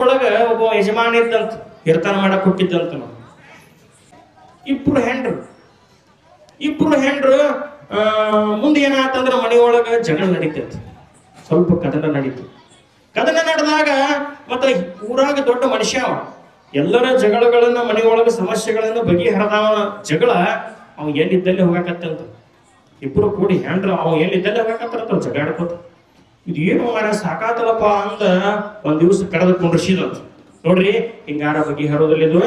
ಒಳಗ ಒಬ್ಬ ಯಜಮಾನ ಇದ್ದಂತ ಹಿರ್ತನ ಮಾಡಕ್ ಹುಟ್ಟಿದ್ದಂತ ನಾವು ಇಬ್ರು ಹೆಂಡ್ರು. ಇಬ್ರು ಹೆಂಡ್ರು ಮುಂದೆ ಏನಾತಂದ್ರ ಮನೆಯೊಳಗ ಜಗಳ ನಡೀತೈತಿ. ಸ್ವಲ್ಪ ಕದನ ನಡೀತು. ಕದನ ನಡೆದಾಗ ಮತ್ತ ಊರಾಗ ದೊಡ್ಡ ಮನುಷ್ಯ ಅವ. ಎಲ್ಲರ ಜಗಳಗಳನ್ನ ಮನೆಯೊಳಗ ಸಮಸ್ಯೆಗಳನ್ನ ಬಗೆಹರದವ ಜಗಳ, ಅವ ಎಲ್ಲಿದ್ದಲ್ಲಿ ಹೋಗಾಕತ್ತಂತ. ಇಬ್ರು ಕೂಡಿ ಹೆಂಡ್ರು, ಅವ ಎಲ್ಲಿದ್ದಲ್ಲಿ ಹೋಗಾಕತ್ತಾರಂತ ಜಗಾಡ್ಕೋತ ಇದು ಏನು ಮಾರ ಸಾಕಾತಲಪ್ಪ ಅಂದ ಒಂದ್ ದಿವಸ ಕರೆದು ಕುಂಡ್ರಿಸಿದಂತ ನೋಡ್ರಿ, ಹಿಂಗಾರ ಬಗ್ಗೆ ಇದು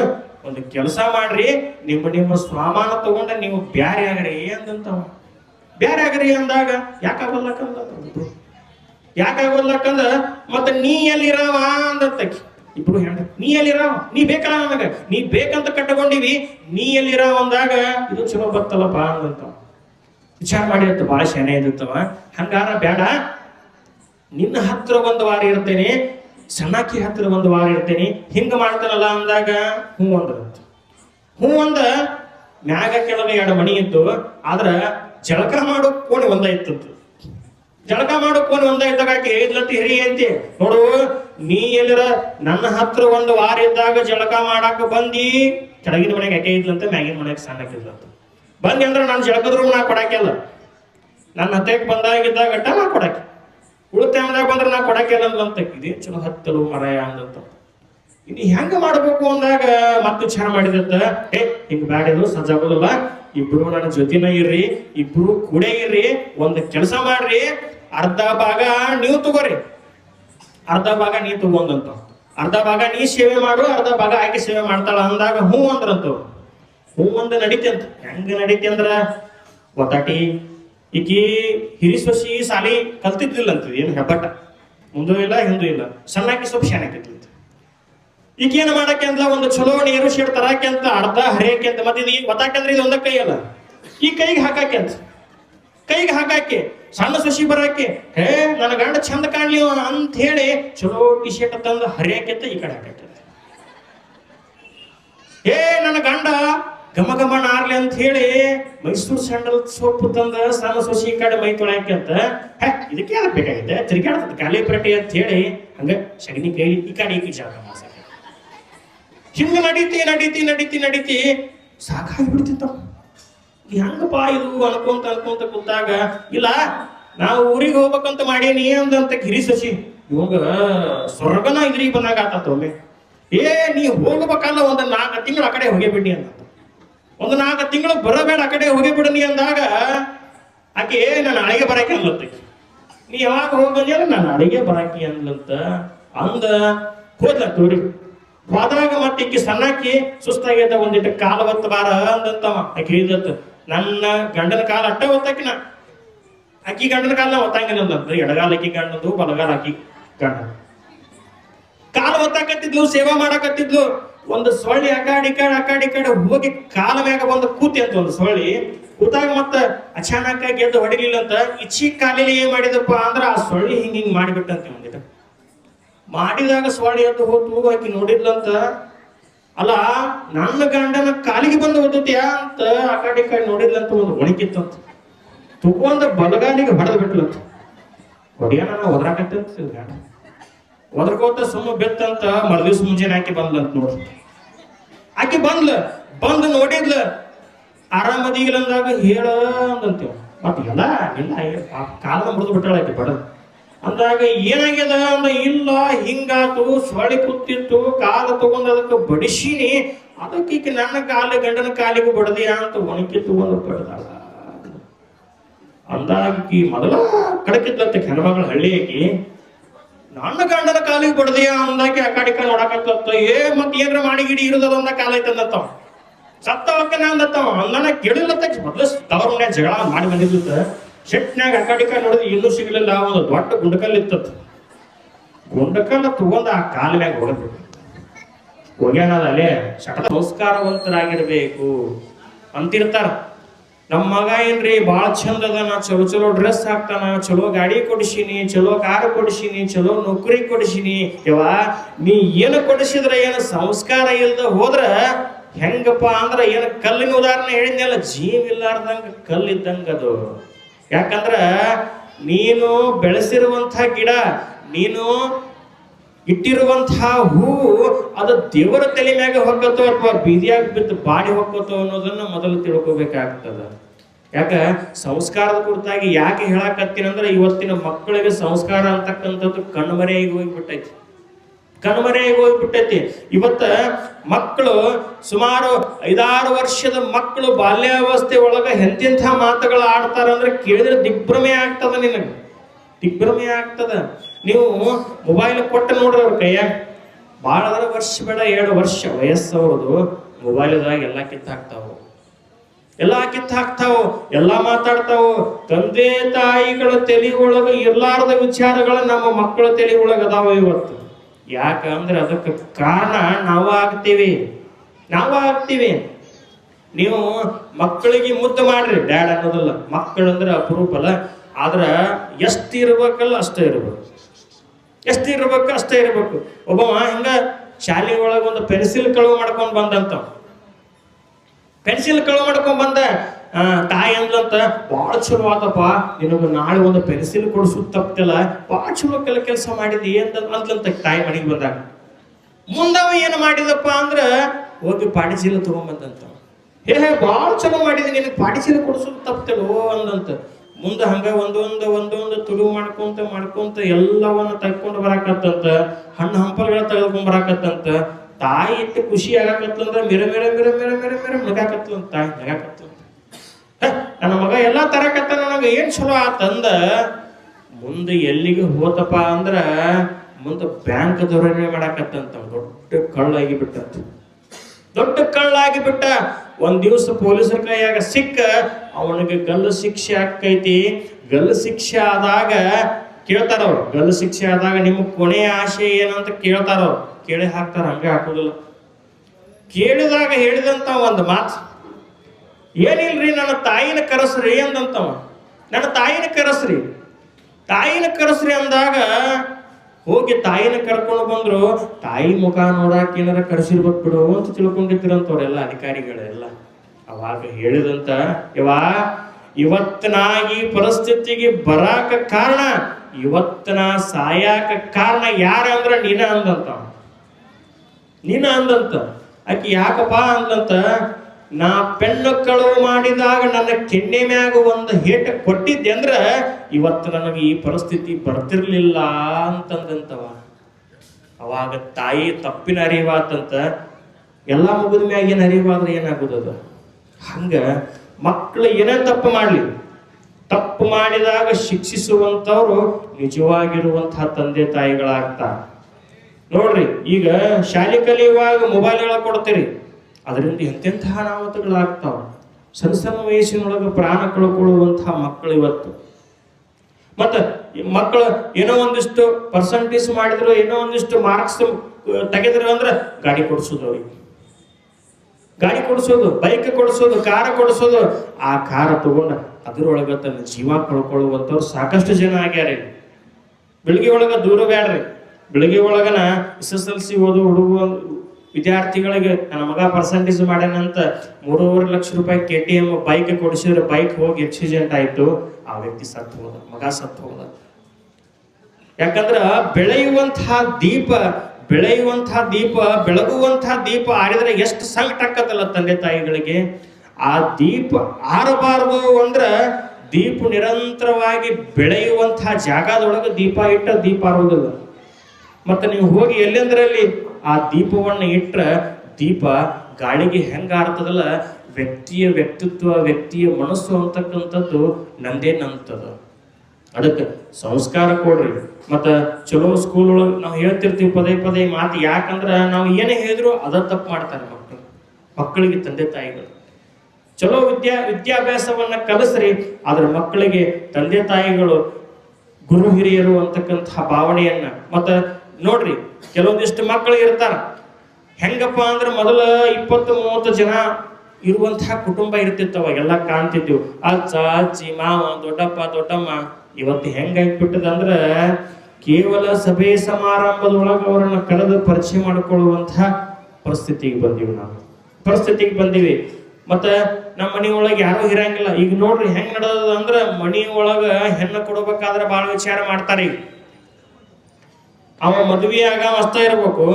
ಒಂದು ಕೆಲಸ ಮಾಡ್ರಿ, ನಿಮ್ಮ ನಿಮ್ಮ ಸ್ವಾಮಾನ ತಗೊಂಡ ನೀವು ಬ್ಯಾರೆ ಆಗ್ರಿ ಅಂದಂತವ ಬ್ಯಾರೆ ಆಗ್ರಿ ಅಂದಾಗ ಯಾಕಾಗಲ್ಲಕ್ಕಂದ ಯಾಕಾಗಲ್ಲಕ್ಕಂದ ಮತ್ತೆ ನೀ ಎಲ್ಲಿರಾವ ಅಂದಂತಕಿ ಇಬ್ರು ಹೆಂಡ ನೀ ಎಲ್ಲಿರಾವ? ನೀ ಬೇಕಲ್ಲ ನನಗ. ನೀ ಬೇಕಂತ ಕಟ್ಟಕೊಂಡಿವಿ, ನೀ ಎಲ್ಲಿರಾವ ಅಂದಾಗ ಇದು ಚಲೋ ಬತ್ತಲ್ಲಪ್ಪ ಅಂದಂತವ. ವಿಚಾರ ಮಾಡಿ ಅಂತ ಬಹಳ ಶೆನೆ ಇದ್ದವ ಹಂಗಾರ ಬೇಡ ನಿನ್ನ ಹತ್ರ ಒಂದು ವಾರ ಇರ್ತೇನೆ, ಸಣ್ಣಾಕಿ ಹತ್ತಿರ ಒಂದು ವಾರ ಇರ್ತೇನೆ, ಹಿಂಗ ಮಾಡ್ತಾನಲ್ಲ ಅಂದಾಗ ಹ್ಞೂ ಅಂದ್ರಂತ ಹ್ಞೂ ಅಂದ ಮ್ಯಾಗ ಕೆಳಗೆ ಎರಡು ಮಣಿ ಇತ್ತು, ಆದ್ರ ಜಳಕ ಮಾಡೋ ಕೋಣೆ ಒಂದ ಇತ್ತಂತ. ಜಳಕ ಮಾಡೋ ಕೋಣೆ ಒಂದ ಇದ್ದಾಗ ಆಕೆ ಹೇಳಿದ್ಲಂತ ಹಿರಿ ಅಂತೆ ನೋಡು, ನೀ ಎಲ್ಲರ? ನನ್ನ ಹತ್ರ ಒಂದು ವಾರ ಇದ್ದಾಗ ಜಳಕ ಮಾಡಾಕ ಬಂದಿ. ಕೆಳಗಿನ ಮನೆಗೆ ಆಕೆ ಇದ್ಲಂತ ಮ್ಯಾಗಿನ ಮನೆಗೆ ಸಣ್ಣಕ್ಕಿದ್ಲಂತ ಬಂದಿ ಅಂದ್ರೆ ನಾನು ಜಳಕದ್ರು ನಾ ಕೊಡಾಕಿಲ್ಲ ನನ್ನ ಹತ್ತಕ್ಕೆ ಬಂದಾಗಿದ್ದಾಗ ನಾ ಕೊಡಾಕಿ. ಉಳಿದ ಟೈಮ್ದಾಗ ಬಂದ್ರೆ ನಾ ಕೊಡಾಕಿಲ್ಲ ಅಂತ ಇದೇ ಚಲೋ ಹತ್ತಲು ಮರಯ ಅಂದಂತ. ಇನ್ನು ಹೆಂಗ ಮಾಡ್ಬೇಕು ಅಂದಾಗ ಮತ್ತೆ ಚಾರ ಮಾಡಿದಂತ, ಏ, ಹಿಂಗ್ ಬ್ಯಾಡಿದು ಸಜ್ಜಾಗೋದಿಲ್ಲ ಇಬ್ರು ನನ್ನ ಜೊತೆನ ಇರ್ರಿ, ಇಬ್ರು ಕೂಡೇ ಇರ್ರಿ, ಒಂದು ಕೆಲಸ ಮಾಡ್ರಿ. ಅರ್ಧ ಭಾಗ ನೀವು ತಗೋರಿ. ಅರ್ಧ ಭಾಗ ನೀ ತಗೊಂದಂತ ಅರ್ಧ ಭಾಗ ನೀ ಸೇವೆ ಮಾಡು, ಅರ್ಧ ಭಾಗ ಆಕೆ ಸೇವೆ ಮಾಡ್ತಾಳ ಅಂದಾಗ ಹ್ಞೂ ಅಂದ್ರಂತ. ಹ್ಞೂ ಅಂದ ನಡೀತಿ ಅಂತ. ಹೆಂಗ ನಡೀತಿ ಅಂದ್ರ? ಒತ್ತಾಟಿ ಈಕಿ ಹಿರಿಸೊಸಿ ಸಾಲಿ ಕಲ್ತಿದ್ಲಿಲ್ಲ ಅಂತ ಏನು ಹೆಬ್ಬಟ್ಟ. ಮುಂದೂ ಇಲ್ಲ, ಹಿಂದೂ ಇಲ್ಲ. ಸಣ್ಣಾಕಿ ಸ್ವಲ್ಪ ಶಾಣಾಕಿದ್ಲಂತ ಈಗ ಏನು ಮಾಡಕ್ಕೆ ಒಂದು ಚಲೋ ನೀರು ಶೇಡ್ ತರಾಕೆ ಅಂತ ಅರ್ಧ ಹರಿಯಕ್ಕೆ ಅಂತ ಮತ್ತೆ ಇದು ಗೊತ್ತಾಕಂದ್ರೆ ಇದು ಒಂದ ಕೈ ಅಲ್ಲ. ಈ ಕೈಗೆ ಹಾಕಾಕೆ ಅಂತ ಕೈಗೆ ಹಾಕಾಕೆ, ಸಣ್ಣ ಸಸಿ ಬರಕ್ಕೆ ಹೇ, ನನ್ನ ಗಂಡ ಚಂದ ಕಾಣ್ಲಿ ಅಂತ ಹೇಳಿ ಚಲೋ ಟಿ ಶರ್ಟ್ ತಂದು ಹರಿಯಕ್ಕೆ ಅಂತ ಈ ಕಡೆ ಹಾಕಾಕೆ ಅಂತ ಏ ನನ್ನ ಗಂಡ ಘಮ ಘಮ ನಾರ್ಲಿ ಅಂತ ಹೇಳಿ ಮೈಸೂರು ಸ್ಯಾಂಡಲ್ ಸೋಪ್ ತಂದ ಸಣ್ಣ ಸೊಸಿ ಈ ಕಡೆ ಮೈ ತೊಳ್ಯಾಕೆ ಅಂತ, ಹೇ, ಇದಕ್ಕೆ ಯಾಕೆ ಬೇಕಾಗಿದೆ ತಿರುಗಾಡ್ತದ ಖಾಲಿ ಪ್ರಟಿ ಅಂತ ಹೇಳಿ ಹಂಗ ಸಗಣಿ ಕೈ ಈ ಕಡೆ ಈ ಜಾಗ ಹಿಂಗ ನಡೀತಿ ನಡೀತಿ ನಡೀತಿ ನಡೀತಿ ಸಾಕಾಗಿ ಬಿಡ್ತಿತ್ತ. ಹೆಂಗಪ್ಪ ಇದು ಅನ್ಕೊಂತ ಅನ್ಕೊಂತ ಕೂತಾಗ, ಇಲ್ಲ, ನಾವು ಊರಿಗೆ ಹೋಗ್ಬೇಕಂತ ಮಾಡೇನಿ ಅಂದಂತ ಗಿರಿ ಸಸಿ, ಇವಾಗ ಸ್ವರ್ಗನ ಇದ್ರಿಗೆ ಬಂದಾಗ ಆತಾತ ಒಮ್ಮೆ. ಏ, ನೀ ಹೋಗ್ಬೇಕಲ್ಲ ಒಂದು ನಾಲ್ಕು ತಿಂಗಳು ಆ ಕಡೆ ಹೋಗೇ ಬಿಡಿ ಅಂತ. ಒಂದು ನಾಲ್ಕು ತಿಂಗಳು ಬರಬೇಡ, ಆ ಕಡೆ ಹೋಗಿ ಬಿಡನಿ ಅಂದಾಗ, ಆಕೆ ನಾನು ನಾಳೆಗೆ ಬರಾಕಿ ಅನ್ಲತ್ತ ನೀ ಯಾವಾಗ ಹೋಗಂದ್ರೆ ನಾನು ಅಡಿಗೆ ಬರಾಕಿ ಅನ್ಲಂತ ಅಂದ ಹೋದ್ಲ ತೋರಿ. ಹೋದಾಗ ಮತ್ತೆ ಈಕಿ ಸಣ್ಣಾಕಿ ಸುಸ್ತಾಗ್ಯದ ಒಂದಿಟ್ಟು, ಕಾಲ ಒತ್ತ ಬಾರ ಅಂದಂತವ. ಆಕೆ ಇದ್ದ ನನ್ನ ಗಂಡನ ಕಾಲ ಅಟ್ಟ ನಾ ಅಕ್ಕಿ ಗಂಡನ ಕಾಲ ಒತ್ತಂಗಿಲ್ಲ ಅಂದಂತ. ಎಡಗಾಲ ಅಕ್ಕಿ ಗಂಡಂದು, ಬಲಗಾಲ ಅಕ್ಕಿ ಗಂಡ ಕಾಲ ಒತ್ತಾಕತ್ತಿದ್ಲು ಸೇವಾ ಮಾಡಕತ್ತಿದ್ಲು. ಒಂದು ಸೊಳ್ಳಿ ಅಕಾಡಿ ಕಡೆ ಅಕಾಡಿ ಕಡೆ ಹೋಗಿ ಕಾಲ ಮ್ಯಾಗ ಬಂದು ಕೂತಿ ಅಂತ ಒಂದು ಸೊಳ್ಳಿ. ಕೂತಾಗ ಮತ್ತ ಅಚಾನಕ್ ಗೆದ್ದು ಹೊಡಿಲಿಲ್ಲ ಅಂತ ಇಚ್ಚಿ ಕಾಲಿಲಿ ಏನ್ ಮಾಡಿದಪ್ಪ ಅಂದ್ರ ಆ ಸೊಳ್ಳಿ ಹಿಂಗ ಹಿಂಗ್ ಮಾಡಿಬಿಟ್ಟಂತೆ ಒಂದಿಟ ಮಾಡಿದಾಗ ಸೊಳ್ಳಿ ಎದ್ದು ಹೋತು ಹಾಕಿ ನೋಡಿದ್ಲಂತ ಅಲ್ಲ, ನನ್ನ ಗಂಡನ ಕಾಲಿಗೆ ಬಂದು ಓದುತ್ಯಾ ಅಂತ ಆ ಕಡೆ ನೋಡಿದ್ಲಂತ ಒಂದು ಒಣಕಿತ್ತಂತ ತುಗೊಂದ ಬಲಗಾಲಿಗೆ ಹೊಡೆದು ಬಿಟ್ಲಂತ ಹೊಡಿಯೋಣ ಒದ್ರಾಕತ್ತಂತ ಗಂಡ ಒದ್ರಕೋತ ಸುಮ್ಮ ಬೆತ್ತಂತ ಮರ್ದಿವ್ಸ ಮುಂಜಾನೆ ಆಕೆ ಬಂದ್ಲಂತ ನೋಡ್ರಿ ಆಕೆ ಬಂದ್ಲ, ಬಂದು ನೋಡಿದ್ಲ ಆರಾಮದಿಗಿಲ್ಲ ಅಂದಾಗ ಹೇಳ ಅಂದಂತೇವ್ ಮತ್ತೆ ಎಲ್ಲ ಇಲ್ಲ ಕಾಲ ಮುರಿದು ಬಿಟ್ಟಾಳ ಆಕಿ ಬಡ ಅಂದಾಗ ಏನಾಗ್ಯದ ಅಂದ, ಇಲ್ಲ, ಹಿಂಗಾತು, ಸೊಳ್ಳಿ ಕುತ್ತಿತ್ತು, ಕಾಲ ತಗೊಂಡ್ ಅದಕ್ಕೆ ಬಡಿಸಿನಿ, ಅದಕ್ಕೆ ಈಗ ನನ್ನ ಕಾಲ ಗಂಡನ ಕಾಲಿಗೂ ಬಡದಿಯ ಅಂತ ಒಣಕಿ ತಗೊಂಡು ಬಡದಾಳ ಅಂದಾಗ ಮೊದಲ ಕಡಕಿದ್ಲಂತ ಹೆಣ್ಮಗಳ ಹಳ್ಳಿಯಾಗಿ ನನ್ನ ಗಂಡನ ಕಾಲಿಗೆ ಬಡದಿಯ ಅಂದಾಕೆ ಆ ಕಡೆ ಈ ಕಡೆ ನೋಡಕತ್ತ ಏ ಮತ್ ಏನ್ರ ಮಾಡಿ ಗಿಡಿ ಇರುದದ ಅಂದ ಕಾಲ ಐತಂದತ್ತವ ಸತ್ತ ಒಕ್ಕನ ಅಂದತ್ತವ. ಅಂದನ ಕೇಳಿಲ್ಲತ್ತ ಮೊದಲು ತವರ ಮನೆ ಜಗಳ ಮಾಡಿ ಬಂದಿದ್ದ ಶೆಟ್ನ್ಯಾಗ ಆ ಕಡಿಕ ನೋಡಿದ್ರೆ ಇನ್ನೂ ಸಿಗ್ಲಿಲ್ಲ, ಒಂದು ದೊಡ್ಡ ಗುಂಡಕಲ್ಲಿ ಇತ್ತು ಗುಂಡಕಲ್ಲ ತಗೊಂಡ ಆ ಕಾಲ ಮ್ಯಾಗ ಹೊಡೆದ್ಬಿಟ್ಟು ಹೋಗ್ಯಾನದ ಅಲ್ಲೇ ಶಟ ಸಂಸ್ಕಾರವಂತರಾಗಿರ್ಬೇಕು ಅಂತಿರ್ತಾರ. ನಮ್ಮ ಮಗ ಏನ್ರಿ ಭಾಳ ಚಂದ ಅದಾನ ಚಲೋ ಚಲೋ ಡ್ರೆಸ್ ಹಾಕ್ತಾನ, ಚಲೋ ಗಾಡಿ ಕೊಡಿಸೀನಿ, ಚಲೋ ಕಾರ್ ಕೊಡಿಸೀನಿ, ಚಲೋ ನೌಕರಿ ಕೊಡಿಸೀನಿ. ಯವಾ ನೀ ಏನು ಕೊಡಿಸಿದ್ರ, ಏನು ಸಂಸ್ಕಾರ ಇಲ್ದ ಹೋದ್ರ ಹೆಂಗಪ್ಪ ಅಂದ್ರ ಏನು ಕಲ್ಲಿನ ಉದಾಹರಣೆ ಹೇಳಿದ್ನಲ್ಲ, ಜೀವ ಇಲ್ಲಾರ್ದಂಗ ಕಲ್ಲಿದ್ದಂಗ ಅದು. ಯಾಕಂದ್ರ ನೀನು ಬೆಳೆಸಿರುವಂಥ ಗಿಡ, ನೀನು ಇಟ್ಟಿರುವಂತಹ ಹೂವು ಅದು ದೇವರ ತಲೆ ಮ್ಯಾಗ ಹೊಕ್ಕತ್ತೋ ಅಥವಾ ಬೀದಿಯಾಗಿ ಬಿದ್ದು ಬಾಡಿ ಹೊಕ್ಕತ್ತೋ ಅನ್ನೋದನ್ನ ಮೊದಲು ತಿಳ್ಕೊಬೇಕಾಗ್ತದ. ಯಾಕ? ಸಂಸ್ಕಾರದ ಕುರಿತಾಗಿ ಯಾಕೆ ಹೇಳಾಕತ್ತೀನಂದ್ರೆ ಇವತ್ತಿನ ಮಕ್ಕಳಿಗೆ ಸಂಸ್ಕಾರ ಅಂತಕ್ಕಂಥದ್ದು ಕಣ್ಮರೆಯಾಗಿ ಹೋಗಿಬಿಟ್ಟೈತಿ. ಕಣ್ಮರೆಯಾಗಿ ಹೋಗ್ಬಿಟ್ಟೈತಿ. ಇವತ್ತ ಮಕ್ಕಳು ಸುಮಾರು ಐದಾರು ವರ್ಷದ ಮಕ್ಕಳು ಬಾಲ್ಯಾವಸ್ಥೆ ಒಳಗ ಎಂತೆಂಥ ಮಾತುಗಳು ಆಡ್ತಾರ ಅಂದ್ರೆ ಕೇಳಿದ್ರೆ ದಿಗ್ಭ್ರಮೆ ಆಗ್ತದ ನಿನಗೆ. ದಿಗ್ಭ್ರಮೆ ಆಗ್ತದ. ನೀವು ಮೊಬೈಲ್ ಕೊಟ್ಟು ನೋಡ್ರಿ ಅವ್ರ ಕೈಯಾಗ. ಭಾಳ ಅದರ ವರ್ಷ ಬೇಡ, ಎರಡು ವರ್ಷ ವಯಸ್ಸವ್ರದು ಮೊಬೈಲ್ದಾಗ ಎಲ್ಲ ಕಿತ್ತಾಕ್ತಾವು ಎಲ್ಲ ಕಿತ್ತು ಹಾಕ್ತಾವು, ಎಲ್ಲ ಮಾತಾಡ್ತಾವು. ತಂದೆ, ತಾಯಿಗಳ ತಲೆ ಒಳಗ ಇರ್ಲಾರದ ವಿಚಾರಗಳ ನಮ್ಮ ಮಕ್ಕಳ ತಲೆ ಒಳಗ ಅದಾವ ಇವತ್ತು. ಯಾಕಂದ್ರೆ ಅದಕ್ಕೆ ಕಾರಣ ನಾವು ಆಗ್ತೀವಿ. ನಾವು ಆಗ್ತೀವಿ. ನೀವು ಮಕ್ಕಳಿಗೆ ಮುದ್ದು ಮಾಡ್ರಿ ಡ್ಯಾಡ್ ಅನ್ನೋದಲ್ಲ. ಮಕ್ಕಳಂದ್ರೆ ಅಪರೂಪಲ್ಲ. ಆದ್ರ ಎಷ್ಟು ಇರ್ಬೇಕಲ್ಲ ಅಷ್ಟೇ ಇರ್ಬೇಕು. ಎಷ್ಟು ಇರ್ಬೇಕು ಅಷ್ಟೇ ಇರ್ಬೇಕು. ಒಬ್ಬ ಹಿಂಗ ಶಾಲೆ ಒಳಗೆ ಒಂದು ಪೆನ್ಸಿಲ್ ಕಳುವು ಮಾಡ್ಕೊಂಡು ಬಂದಂತ. ಪೆನ್ಸಿಲ್ ಕಳುವು ಮಾಡ್ಕೊಂಡ್ ಬಂದ ತಾಯಿ ಅಂದ್ಲಂತ ಭಾಳ ಚಲೋ ಆತಪ್ಪ, ನಿನಗೆ ನಾಳೆ ಒಂದು ಪೆನ್ಸಿಲ್ ಕೊಡಿಸು ತಪ್ಪಿಲ್ಲ ಭಾಳ ಚಲೋ ಕೆಲ, ಕೆಲಸ ಮಾಡಿದಿ ಅಂತ ಅಂದ್ಲಂತ ತಾಯಿ ಮನೆಗೆ ಬಂದಾಗ. ಮುಂದವ ಏನು ಮಾಡಿದಪ್ಪ ಅಂದ್ರೆ, ಹೋಗಿ ಪಾಡಿಚೀಲ ತಗೊಂಬಂದಂತ ಹೇ ಹೇ ಭಾಳ ಚಲೋ ಮಾಡಿದಿ, ನಿನಗೆ ಪಾಡಿಚೀಲ ಕೊಡಿಸೋದು ಓ ಅಂದಂತ. ಮುಂದೆ ಹಂಗ ಒಂದೊಂದು ಒಂದೊಂದು ತುಡು ಮಾಡ್ಕೊಂತ ಮಾಡ್ಕೊಂತ ಎಲ್ಲವನ್ನ ತಗೊಂಡು ಬರಾಕತ್ತಂತ ಹಣ್ಣು ಹಂಪಲ್ಗಳ ತೆಗೆದ್ಕೊಂಡ್ ಬರಾಕತ್ತಂತ ತಾಯಿ ಇಟ್ಟು ಖುಷಿ ಆಗಾಕತ್ತಂದ್ರ ಮಿರ ಮಿರ ಮಿರ ಮಿರ ಮಿರ ಮಿರ ಮುಗಾಕತ್ತಂತ ತಾಯಿ ನಗಾಕತ್ತಂತ ಹ, ನನ್ನ ಮಗ ಎಲ್ಲ ತರಕತ್ತ ನನಗೆ ಏನ್ ಚಲೋ ಆತಂದ? ಮುಂದೆ ಎಲ್ಲಿಗೆ ಹೋತಪ್ಪ ಅಂದ್ರ ಮುಂದೆ ಬ್ಯಾಂಕ್ ಧೋರಣೆ ಮಾಡಾಕತ್ತಂತ ದೊಡ್ಡ ಕಳ್ಳಾಗಿ ಬಿಟ್ಟಂತ ದೊಡ್ಡ ಕಳ್ಳಾಗಿ ಬಿಟ್ಟ ಒಂದ್ ದಿವಸ ಪೊಲೀಸರ ಕೈಯಾಗ ಸಿಕ್ಕ, ಅವನಿಗೆ ಗಲ್ಲು ಶಿಕ್ಷೆ ಆಕೈತಿ ಗಲ್ಲು ಶಿಕ್ಷೆ ಆದಾಗ ಕೇಳ್ತಾರ ಅವ್ರು, ಗಲ್ಲು ಶಿಕ್ಷೆ ಆದಾಗ ನಿಮ್ಮ ಕೊನೆಯ ಆಶೆ ಏನಂತ ಕೇಳ್ತಾರ ಅವ್ರು. ಕೇಳಿ ಹಾಕ್ತಾರ, ಹಂಗೆ ಹಾಕೋದಿಲ್ಲ. ಕೇಳಿದಾಗ ಹೇಳಿದಂತ ಒಂದು ಮಾತು. ಏನಿಲ್ರಿ, ನನ್ನ ತಾಯಿನ ಕರೆಸ್ರಿ ಅಂದಂತವ ನನ್ನ ತಾಯಿನ ಕರೆಸ್ರಿ. ತಾಯಿನ ಕರೆಸ್ರಿ ಅಂದಾಗ ಹೋಗಿ ತಾಯಿನ ಕರ್ಕೊಂಡು ಬಂದ್ರು, ತಾಯಿ ಮುಖ ನೋಡಾಕ ಏನಾರ ಕರೆಸಿರ್ಬೇಕು ಬಿಡು ಅಂತ ತಿಳ್ಕೊಂಡಿದ್ರಂತವ್ರೆಲ್ಲ ಅಧಿಕಾರಿಗಳೆಲ್ಲ. ಅವಾಗ ಹೇಳಿದಂತ ಯವಾ ಇವತ್ತು ನಾ ಈ ಪರಿಸ್ಥಿತಿಗೆ ಬರಾಕ ಕಾರಣ, ಇವತ್ತು ನಾ ಸಾಯಾಕ ಕಾರಣ ಯಾರ ಅಂದ್ರ ನೀನ ಅಂದಂತ. ನೀನ ಅಂದಂತ. ಆಕಿ, ಯಾಕಪ್ಪ? ಅಂದಂತ ನಾ ಪೆನ್ನು ಕಳುವು ಮಾಡಿದಾಗ ನನ್ನ ಕೆನ್ನೆ ಮ್ಯಾಗ ಒಂದು ಹೇಟ ಕೊಟ್ಟಿದ್ದೆ ಅಂದ್ರೆ ಇವತ್ತು ನನಗೆ ಈ ಪರಿಸ್ಥಿತಿ ಬರ್ತಿರ್ಲಿಲ್ಲ ಅಂತಂದಂತವ. ಅವಾಗ ತಾಯಿ ತಪ್ಪಿನ ಅರಿವಾತಂತ, ಎಲ್ಲ ಮುಗಿದ ಮ್ಯಾಗ ಏನು ಅರಿವಾದ್ರೆ ಅದು? ಹಂಗ ಮಕ್ಕಳು ಏನೇ ತಪ್ಪು ಮಾಡಲಿ, ತಪ್ಪು ಮಾಡಿದಾಗ ಶಿಕ್ಷಿಸುವಂಥವ್ರು ನಿಜವಾಗಿರುವಂತಹ ತಂದೆ ತಾಯಿಗಳಾಗ್ತಾರೆ. ನೋಡ್ರಿ, ಈಗ ಶಾಲೆ ಕಲಿಯುವಾಗ ಮೊಬೈಲ್ಗಳ ಕೊಡ್ತೀರಿ. ಅದರಿಂದ ಎಂತೆಂತಹ ಅನಾಹುತಗಳಾಗ್ತಾವ ಸಣ್ಣ ಸಣ್ಣ ವಯಸ್ಸಿನೊಳಗೆ ಪ್ರಾಣ ಕಳ್ಕೊಳ್ಳುವಂತಹ ಮಕ್ಕಳು ಇವತ್ತು. ಮತ್ತ ಮಕ್ಕಳು ಏನೋ ಒಂದಿಷ್ಟು ಪರ್ಸೆಂಟೇಜ್ ಮಾಡಿದ್ರು, ಏನೋ ಒಂದಿಷ್ಟು ಮಾರ್ಕ್ಸ್ ತೆಗೆದ್ರು ಅಂದ್ರೆ ಗಾಡಿ ಕೊಡಿಸೋದು ಅವ್ರಿಗೆ. ಗಾಡಿ ಕೊಡಿಸೋದು ಬೈಕ್ ಕೊಡಿಸೋದು, ಕಾರ ಕೊಡಿಸೋದು. ಆ ಕಾರ ತಗೊಂಡ ಅದರೊಳಗೆ ತನ್ನ ಜೀವ ಕಳ್ಕೊಳ್ಳುವಂಥವ್ರು ಸಾಕಷ್ಟು ಜನ ಆಗ್ಯಾರೆ. ಬೆಳಿಗ್ಗೆ ಒಳಗ ದೂರ ಬ್ಯಾಡ್ರಿ. ಬೆಳಿಗ್ಗೆ ಒಳಗನ ಎಸ್ ಎಸ್ ಎಲ್ ಸಿ ಓದು, ಹುಡುಗ ವಿದ್ಯಾರ್ಥಿಗಳಿಗೆ, ನನ್ನ ಮಗ ಪರ್ಸೆಂಟೇಜ್ ಮಾಡ್ಯಾನಂತ ಮೂರುವರೆ ಲಕ್ಷ ರೂಪಾಯಿ ಕೆ ಟಿ ಎಂ ಬೈಕ್ ಕೊಡಿಸಿದ್ರೆ ಬೈಕ್ ಹೋಗಿ ಆಕ್ಸಿಡೆಂಟ್ ಆಯ್ತು, ಆ ವ್ಯಕ್ತಿ ಸತ್ತು ಹೋದ, ಮಗ ಸತ್ತು ಹೋದ. ಯಾಕಂದ್ರ ಬೆಳೆಯುವಂತಹ ದೀಪ ಬೆಳೆಯುವಂತಹ ದೀಪ, ಬೆಳಗುವಂತಹ ದೀಪ ಆರಿದ್ರೆ ಎಷ್ಟು ಸಂಕಟ ಆಕತ್ತಲ್ಲ ತಂದೆ ತಾಯಿಗಳಿಗೆ? ಆ ದೀಪ ಆರಬಾರದು ಅಂದ್ರ ದೀಪ ನಿರಂತರವಾಗಿ ಬೆಳೆಯುವಂತಹ ಜಾಗದೊಳಗೆ ದೀಪ ಇಟ್ಟ ದೀಪ ಆರೋದಿಲ್ಲ. ಮತ್ತೆ ನೀವು ಹೋಗಿ ಎಲ್ಲೆಂದ್ರಲ್ಲಿ ಆ ದೀಪವನ್ನು ಇಟ್ರ ದೀಪ ಗಾಳಿಗೆ ಹೆಂಗೆ ಆಡ್ತದಲ್ಲ ವ್ಯಕ್ತಿಯ ವ್ಯಕ್ತಿತ್ವ, ವ್ಯಕ್ತಿಯ ಮನಸ್ಸು ಅಂತಕ್ಕಂಥದ್ದು ನಂದೇ ನಂತದ ಅದಕ್ಕೆ ಸಂಸ್ಕಾರ ಕೊಡ್ರಿ. ಮತ್ತು ಚಲೋ ಸ್ಕೂಲ್ ಒಳಗೆ ನಾವು ಹೇಳ್ತಿರ್ತೀವಿ ಪದೇ ಪದೇ ಮಾತು. ಯಾಕಂದ್ರೆ ನಾವು ಏನೇ ಹೇಳಿದ್ರು ಅದ ತಪ್ಪು ಮಾಡ್ತಾರೆ ಮಕ್ಕಳು ಮಕ್ಕಳಿಗೆ ತಂದೆ ತಾಯಿಗಳು. ಚಲೋ ವಿದ್ಯಾ, ವಿದ್ಯಾಭ್ಯಾಸವನ್ನ ಕಲಿಸ್ರಿ. ಆದ್ರೆ ಮಕ್ಕಳಿಗೆ ತಂದೆ ತಾಯಿಗಳು ಗುರು ಹಿರಿಯರು ಅಂತಕ್ಕಂತಹ ಭಾವನೆಯನ್ನ, ಮತ್ತ ನೋಡ್ರಿ, ಕೆಲವೊಂದಿಷ್ಟು ಮಕ್ಕಳು ಇರ್ತಾರ. ಹೆಂಗಪ್ಪ ಅಂದ್ರೆ ಮೊದಲ ಇಪ್ಪತ್ತು ಮೂವತ್ತು ಜನ ಇರುವಂತಹ ಕುಟುಂಬ ಇರ್ತಿತ್ತವ ಎಲ್ಲ ಕಾಣ್ತಿದ್ವು. ಅಜ್ಜ, ಅಜ್ಜಿ, ಮಾವ, ದೊಡ್ಡಪ್ಪ, ದೊಡ್ಡಮ್ಮ, ಇವತ್ತು ಹೆಂಗಾಗ್ಬಿಟ್ಟದಂದ್ರೆ ಕೇವಲ ಸಭೆ ಸಮಾರಂಭದೊಳಗೆ ಅವರನ್ನು ಕರೆದು ಪರಿಚಯ ಮಾಡಿಕೊಳ್ಳುವಂತಹ ಪರಿಸ್ಥಿತಿಗೆ ಬಂದೀವಿ ನಾವು. ಪರಿಸ್ಥಿತಿಗೆ ಬಂದೀವಿ. ಮತ್ತ ನಮ್ಮ ಮನೆಯೊಳಗೆ ಯಾರು ಇರಂಗಿಲ್ಲ. ಈಗ ನೋಡ್ರಿ ಹೆಂಗ್ ನಡೆದ ಅಂದ್ರೆ ಮನಿ ಒಳಗ ಹೆಣ್ಣು ಕೊಡ್ಬೇಕಾದ್ರೆ ಬಾಳ ವಿಚಾರ ಮಾಡ್ತಾರೆ. ಈಗ ಅವ ಮದುವೆಯಾಗ ವಸ್ತ ಇರಬೇಕು.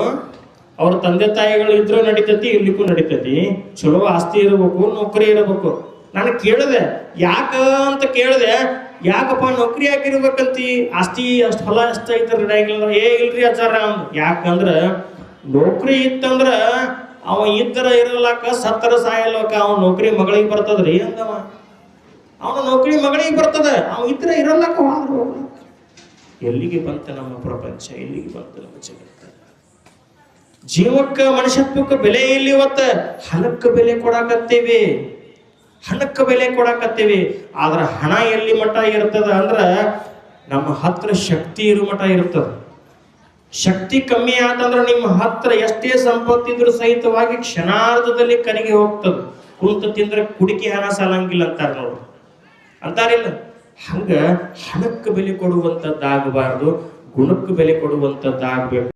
ಅವ್ರ ತಂದೆ ತಾಯಿಗಳು ಇದ್ರೂ ನಡಿತೈತಿ ಇರ್ಲಿಕ್ಕೂ ನಡಿತೈತಿ. ಚಲೋ ಆಸ್ತಿ ಇರಬೇಕು, ನೌಕರಿ ಇರಬೇಕು. ನಾನು ಕೇಳಿದೆ, ಯಾಕ ಅಂತ ಕೇಳಿದೆ, ಯಾಕಪ್ಪ ನೌಕರಿ ಯಾಕಿರ್ಬೇಕಂತಿ ಆಸ್ತಿ ಅಷ್ಟು ಹೊಲ ಅಷ್ಟ ಐತಲ್ರಿ ನಡೆಯಂಗಿಲ್ಲ ಏ, ಇಲ್ರಿ ಅಂದ್. ಯಾಕಂದ್ರ ನೌಕರಿ ಇತ್ತಂದ್ರ ಅವ ಇದ್ದರ ಇರಲಾಕ ಸತ್ತರ ಸಾಯಲ್ಲಕ ಅವ ನೌಕರಿ ಮಗಳಿಗೆ ಬರ್ತದ್ರಿ. ಅಂದವ ಅವನ ನೌಕರಿ ಮಗಳಿಗೆ ಬರ್ತದ. ಅವ ಇದ್ರ ಇರಲಾಕ ಎಲ್ಲಿಗೆ ಬಂತ ನಮ್ಮ ಪ್ರಪಂಚ? ಎಲ್ಲಿಗೆ ಬಂತ ನಮ್ಮ ಜಗತ್ತ? ಜೀವಕ್ಕ, ಮನುಷ್ಯತ್ವಕ್ಕ ಬೆಲೆ ಇಲ್ಲಿ ಇವತ್ತ? ಹಣಕ್ಕೆ ಬೆಲೆ ಕೊಡಾಕತ್ತೇವೆ. ಹಣಕ್ಕೆ ಬೆಲೆ ಕೊಡಾಕತ್ತೇವೆ. ಆದ್ರ ಹಣ ಎಲ್ಲಿ ಮಠ ಇರ್ತದ ಅಂದ್ರ ನಮ್ಮ ಹತ್ರ ಶಕ್ತಿ ಇರೋ ಮಠ ಇರ್ತದ. ಶಕ್ತಿ ಕಮ್ಮಿ ಆತಂದ್ರ ನಿಮ್ಮ ಹತ್ರ ಎಷ್ಟೇ ಸಂಪತ್ತಿದ್ರು ಸಹಿತವಾಗಿ ಕ್ಷಣಾರ್ಧದಲ್ಲಿ ಕರಿಗೆ ಹೋಗ್ತದ. ಕುಂತ ತಿಂದ್ರೆ ಕುಡಿಕೆ ಹಣ ಸಾಲಂಗಿಲ್ಲ ಅಂತಾರ ನೋಡ್ರಿ. ಅಂತಾರಿಲ್ಲ. ಹಂಗ ಹಣಕ್ಕೆ ಬೆಲೆ ಕೊಡುವಂಥದ್ದಾಗಬಾರ್ದು ಗುಣಕ್ಕೆ ಬೆಲೆ ಕೊಡುವಂಥದ್ದಾಗಬೇಕು